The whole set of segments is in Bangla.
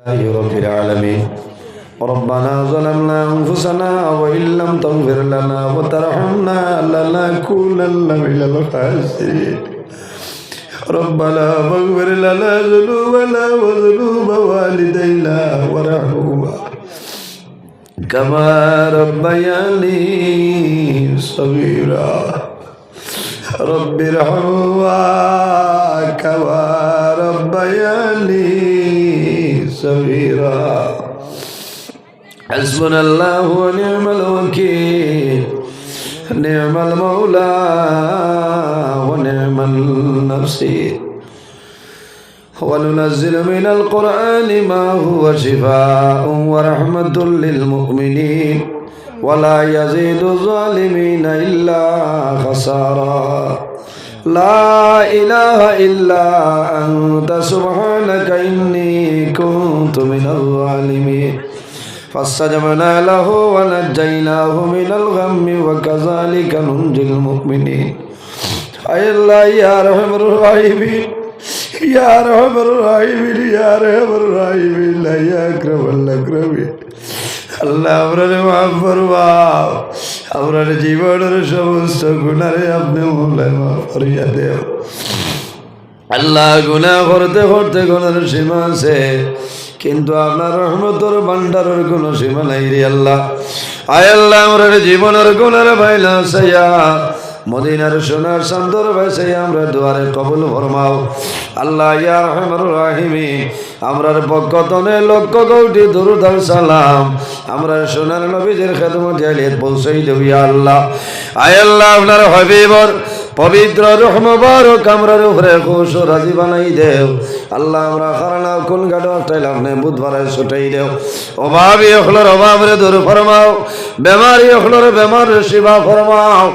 لله رب العالمين ربنا ظلمنا أنفسنا وإن لم تغفر لنا وترحمنا لنكونن من الخاسرين ربنا فاغفر لنا ذنوبنا وذنوب والدينا وارحمهما كما ربياني صغيرا رب ارحمهما كما ربياني صغيرا حسبنا الله ونعم الوكيل نعم المولى ونعم النصير وننزل من القرآن ما هو شفاء ورحمة للمؤمنين ولا يزيد الظالمين إلا خسارا لا إله إلا أنت سبحانك إني كنت من الظالمين فاستجبنا له ونجيناه من الغم وكذلك ننجي المؤمنين أي الله يا رحم الراحمين يا رحم الراحمين يا رحم الراحمين يا أكرم الأكرمين الله أمرنا ما فرماه আমরা জীবনের সমস্ত গুণারে আপনি মূল্যায় করিয়া দেও আল্লাহ গুণা করতে করতে গুণের সীমা আছে, কিন্তু আপনার রহমতর ভান্ডারের কোনো সীমা নাই রে আল্লাহ। আয় আল্লাহ আমার জীবনের গুণের ভাইলা সাইয়া মদিনার সোনার সন্দর ভাইসে আমরা দুয়ারে কবুল ফরমাও। আল্লাহ ইয়ার রাহিমি আমরার বকতনে লক্ষ কৌটি দুরুদার সালাম। আমরা সোনার নবীদের খেদমত পৌঁছাই দেবি আল্লাহ। আয় আল্লাহ আপনার হবিবর পবিত্র রহমবারক আমরার উপরে খুশ রাজি বানাই দেও। আল্লাহ আমরা খারানা কোন গাড়ো আসটাইলাম নে বুধবারে ছুটাই দেও। অভাবী অখলোর অভাবরে দূর ফরমাও, বেমারি অখলোর বেমার সেবা ফরমাও,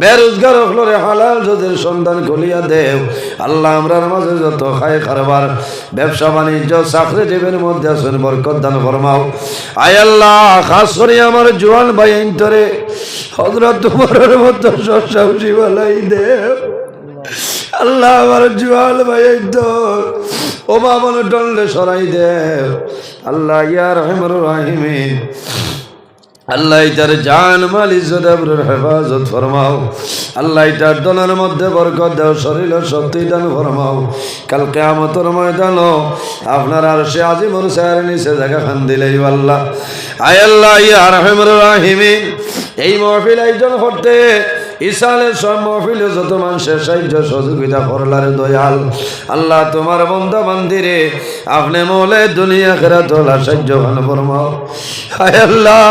বেরোজগার অখলোরে হালাল যদের সন্ধান কলিয়া দেও। আল্লাহ আমরার মাঝে যত খায় কারবার ব্যবসা বাণিজ্য, চাকরি জীবের মধ্যে আসেন বরকত দান ফরমাও। আয় আল্লাহ, খাস করে আমার জোয়ান ভাই অন্তরে হজরত তোমার মতো বালাই দেব আল্লাহ আমার জোয়াল ভাই তো বাবন টনলে সরাই দেব আল্লাহ ইয়ার রাহিমিন। আল্লাহ তার জান মাল ইজ্জত আবরুর হেফাজত ফরমাও। আল্লাহ তার দলের মধ্যে বরকত দেও, শরীর শক্তি দান ফরমাও। কাল কেয়ামতর ময়দান আপনার আর সে আজিমর স্যার নিচে জায়গা খান দিলেই আল্লাহ। আয় আল্লাহ ইয়া রহমর রাহিমিন। এই মহফিল আয়োজন করতে ইসালের সব মহফিলে যত মানুষের সাহায্য সহযোগিতা করলারে দয়াল। আল্লাহ তোমার বন্ধা বান্দিরে, আপনি মলে দুনিয়া খেরা তোলা সাহায্য ভালো ফরমাও। হায় আল্লাহ,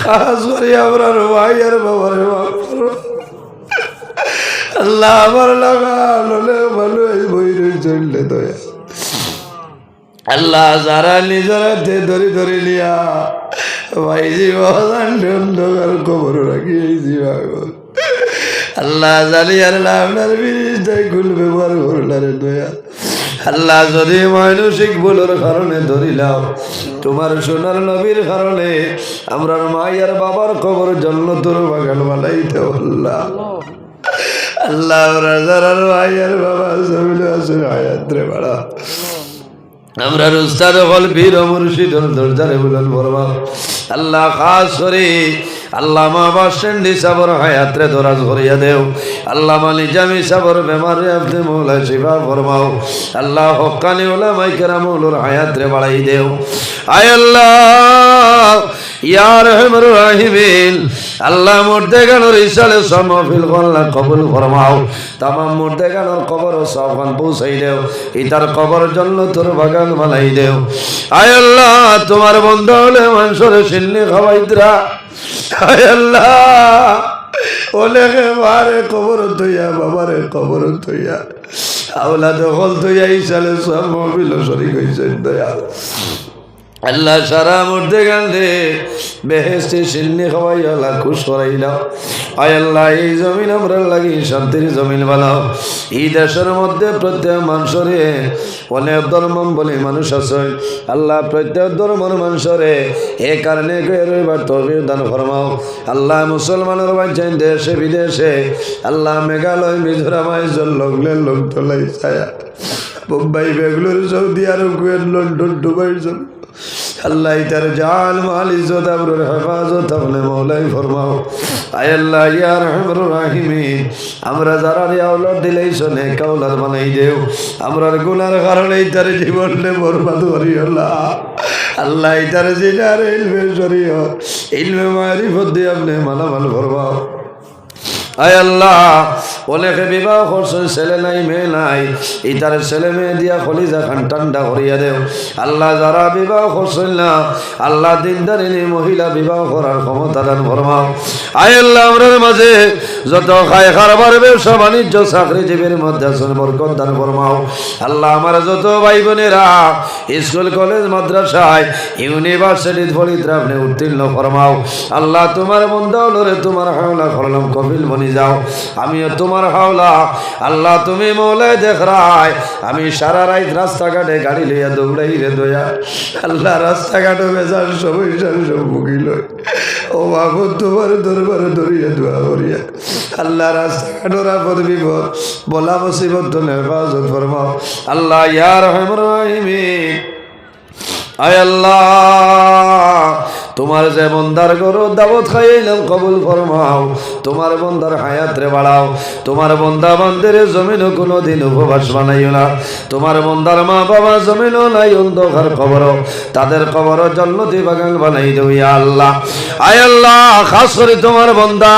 খাস করে আমরা ভাই বাবার আল্লাহ আমার লাগা ভালো এই বইরে চললে দয়া। আল্লাহ যারা নিজের ধরে ধরে লিয়া ভাইজি ভগবান অন্ধকার খবর রাখি এই জীবাগল আল্লাহ জানি আল্লাহ আপনার বিরিশটাই খুল ব্যবহার করলারে দয়া। আল্লাহ যদি মানসিক ভুলের কারণে ধরিলাম, তোমার সোনার নবীর কারণে আমরা মায়ের বাবার খবর জন্য তোর বাগান বানাইতে আল্লাহ আল্লাহ রাজার মায়ের বাবা সবিল আসলে আয়াত্রে বাড়া। আমরা রোস্তার হল বীর মুর্শিদ দরজারে বলল বরবা আল্লাহ খাস করে আল্লাহ মা বাসেন্ডি সাবর হায়াত্রে দরাজ ভরিয়া দেও। আল্লাহ মালি জামি সাবর বেমারে আপনি মৌলা শিফা ফরমাও। আল্লাহ হকানি ওলা মাইকেরা মৌলুর হায়াত্রে বাড়াই দেও। আয় আল্লাহ ইয়ার হেমর রাহিমিন। আল্লাহ মুর্দে গানোর ইসালে সমফিল করলা কবুল ফরমাও। তামাম মুর্দে গানোর কবর ও সফান পৌঁছাই দেও। ইতার কবর জন্য তোর বাগান বানাই দেও। আয় আল্লাহ, তোমার বন্ধ হলে মানুষের সিন্নি খাওয়াইতরা। আয় আল্লাহ। ওলেকে মারে কবর তৈয়া বাবারে কবর তৈয়া আওলা দখল তৈয়া ইসালে সব মহবিল শরিক হয়েছে দয়া আল্লাহ সারা মধ্যে গান্ধে বেহেস্তে সিন্নি খাওয়াই আল্লাহ খুশ করাইলাম আয় আল্লাহ, এই জমিন আমরা লাগি শান্তির জমিন বানাও। এই দেশের মধ্যে প্রত্যেক মানুষরে অনেক ধর্ম বলে মানুষ আছে। আল্লাহ প্রত্যেক ধর্মের মানুষরে এ কারণে রইবার তহবির দান ফরমাও। আল্লাহ মুসলমানের বাঁচেন দেশে, বিদেশে, আল্লাহ মেঘালয় মিজোরামায় জল লগলে লোক তোলাই ছায়া। Bombay, Bangalore, Saudi Arab London Dubai সব আল্লাহ তার জান, মাল, ইজ্জত আবরুর হেফাজত আপনি মৌলাই ফরমাও। আয় আল্লাহ, ইয়া রহমর রাহিমিন। আমরা যারা আওলাদ দিলেই শোনে কাউলাদ বানাই দেও। আমরার গুনার কারণে তার জীবনে বরবাদ করি আল্লাহ আল্লাহ তার জিনার ইলমে শরীয় ইলমে মারিফত দিয়ে আপনি মালামাল ফরমাও। আল্লাহ বিবাহ নাই নাই দিয়া দেও। আল্লাহ যারা বিবাহ না, আল্লাহ মহিলা বিবাহ আল্লাহ যত খায় বাণিজ্য, চাকরিজীবীর মধ্যে আছেন ফরমাও। আল্লাহ আমার যত ভাই বোনেরা স্কুল, কলেজ, মাদ্রাসায় ইউনিভার্সিটির ফলিত আপনি উত্তীর্ণ ফরমাও। আল্লাহ তোমার বন্দাউলরে তোমার হাওলা করলাম কপিল বনি যাও। আমিও তোমার হাওলা। আল্লাহ তুমি মৌলায় দেখ রায়। আমি সারা রাত রাস্তাঘাটে গাড়ি লইয়া দৌড়াই রে দয়া। আল্লাহ রাস্তাঘাটে বেজার সমস্যার সম্মুখীন হই। ও বাবু তোমার দরবারে ধরিয়া দোয়া করিয়া। আল্লাহ রাস্তাঘাটের আপদ বিপদ। বলা মুসিবত হেফাজত ফরমাও। আল্লাহ ইয়ার রাহিমিন আয় আল্লাহ। তোমার যে বন্দার করো দাবত খাইলাম কবুল ফরমাও। তোমার বন্দার হায়াত রে বাড়াও। তোমার বন্দা বান্দের জমিন কোনো দিন উপবাস বানাইও না। তোমার বন্দার মা বাবা জমিনও নাই অন্ধকার খবর তাদের খবর জন্নতি বাগান বানাই ইয়া আল্লাহ। আয় আল্লাহ, খাস করে তোমার বন্দা।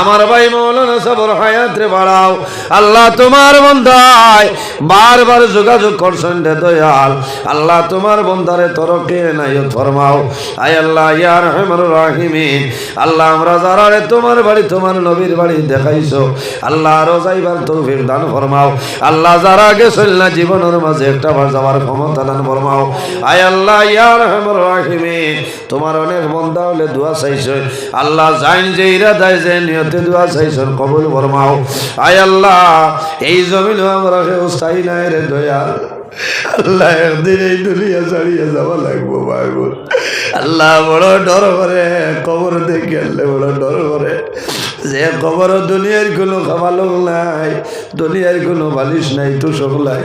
আমার ভাই মৌলানা সবর হায়াত রে বাড়াও। আল্লাহ তোমার বন্দায় বারবার যোগাযোগ করছেন দয়াল। আল্লাহ তোমার বন্দারে তরকে নাই ফরমাও। আয় আল্লাহ রাহিমিন। আল্লাহ, আমরা যারা তোমার বাড়ি, তোমার নবীর বাড়ি দেখাইছো, আল্লাহ আরও যাইবার তৌফিক দান ফরমাও। আল্লাহ, যারা গেছিল না, জীবনের মাঝে একটা বার যাওয়ার ক্ষমতা দান ফরমাও। আয় আল্লাহ, ইয়া রহমান রাহিমিন। তোমার অনেক বন্দা হলে দোয়া চাইছো। আল্লাহ জাইন যে ইরাদায়, যে নিয়তে দোয়া চাইছো, কবুল ফরমাও। আয় আল্লাহ, এই জমিন আমরা স্থায়ী নাই রে দয়াল। আল্লাহ একদিন এই দুনিয়া ছাড়িয়ে যাওয়া লাগবো বাইবুল আল্লাহ, বড় ডর করে কবর দেখে আল্লাহ বড় ডর করে যে কবর দুনিয়ার কোনো খামালক নাই, দুনিয়ার কোনো বালিশ নাই তো নাই।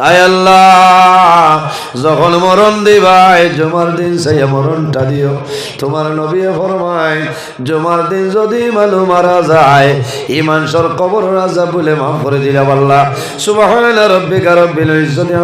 আল্লাহ, যখন মরণ দিবাই জমার দিন সেই মরণটা দিও। তোমার নবী ফরমায়, জমার দিন যদি মানু মারা যায় ইমানসর কবর রাজা বলে মাফ করে দিলাম আল্লাহ। সুবহানা রাব্বিকা রব্বিল ইজ্জাতি